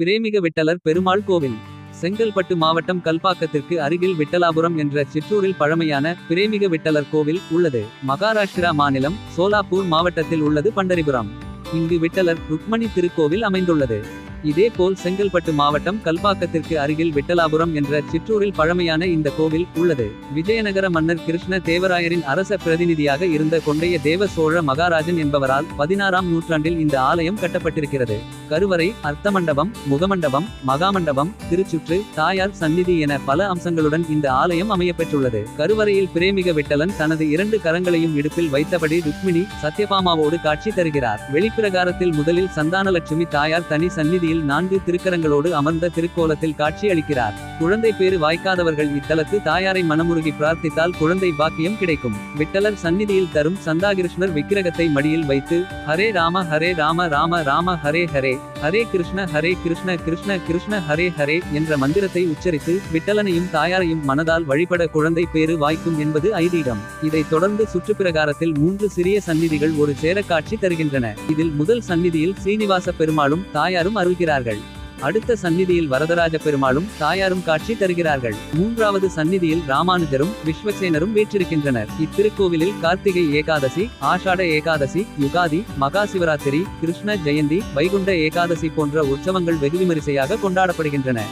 பிரேமிக விட்டலர் பெருமாள் கோவில். செங்கல்பட்டு மாவட்டம் கல்பாக்கத்திற்கு அருகில் விட்டலாபுரம் என்ற சிற்றூரில் பழமையான பிரேமிக விட்டலர் கோவில் உள்ளது. மகாராஷ்டிரா மாநிலம் சோலாப்பூர் மாவட்டத்தில் உள்ளது பண்டரிபுரம். இங்கு விட்டலர் ருக்மணி திருக்கோவில் அமைந்துள்ளது. இதேபோல் செங்கல்பட்டு மாவட்டம் கல்பாக்கத்திற்கு அருகில் விட்டலாபுரம் என்ற சிற்றூரில் பழமையான இந்த கோவில் உள்ளது. விஜயநகர மன்னர் கிருஷ்ண தேவராயரின் அரச பிரதிநிதியாக இருந்த கொண்டைய தேவ சோழ மகாராஜன் என்பவரால் பதினாறாம் நூற்றாண்டில் இந்த ஆலயம் கட்டப்பட்டிருக்கிறது. கருவறை அர்த்தமண்டபம் முகமண்டபம் மகாமண்டபம் திருச்சுற்று தாயார் சந்நிதி என பல அம்சங்களுடன் இந்த ஆலயம் அமையப்பெற்றுள்ளது. கருவறையில் பிரேமிக விட்டலன் தனது இரண்டு கரங்களையும் இடுப்பில் வைத்தபடி ருக்மிணி சத்யபாமாவோடு காட்சி தருகிறார். வெளிப்பிரகாரத்தில் முதலில் சந்தானலட்சுமி தாயார் தனி சந்நிதி சந்நிதியில் நான்கு திருக்கரங்களோடு அமர்ந்த திருக்கோலத்தில் காட்சியளிக்கிறார். குழந்தை பேறு வாய்க்காதவர்கள் இத்தலத்து தாயாரை மனமுருகி பிரார்த்தித்தால் குழந்தை பாக்கியம் கிடைக்கும். விட்டலர் சந்நிதியில் தரும் சந்தாகிருஷ்ணர் விக்கிரகத்தை மடியில் வைத்து ஹரே ராம ஹரே ராம ராம ராம ஹரே ஹரே ஹரே கிருஷ்ண ஹரே கிருஷ்ண கிருஷ்ண கிருஷ்ண ஹரே ஹரே என்ற மந்திரத்தை உச்சரித்து விட்டலனையும் தாயாரையும் மனதால் வழிபட குழந்தை பேறு வாய்க்கும் என்பது ஐதீகம். இதைத் தொடர்ந்து சுற்றுப்பிரகாரத்தில் மூன்று சிறிய சந்நிதிகள் ஒரு சேர காட்சி தருகின்றன. இதில் முதல் சந்நிதியில் சீனிவாச பெருமாளும் தாயாரும் அருள் இருக்கிறார்கள் அடுத்த சந்நிதியில் வரதராஜ பெருமாளும் தாயாரும் காட்சி தருகிறார்கள். மூன்றாவது சந்நிதியில் ராமானுஜரும் விஸ்வசேனரும் வீற்றிருக்கின்றனர். இத்திருக்கோவிலில் கார்த்திகை ஏகாதசி ஆஷாட ஏகாதசி யுகாதி மகா சிவராத்திரி கிருஷ்ண ஜெயந்தி வைகுண்ட ஏகாதசி போன்ற உற்சவங்கள் வெகுவிமரிசையாக கொண்டாடப்படுகின்றன.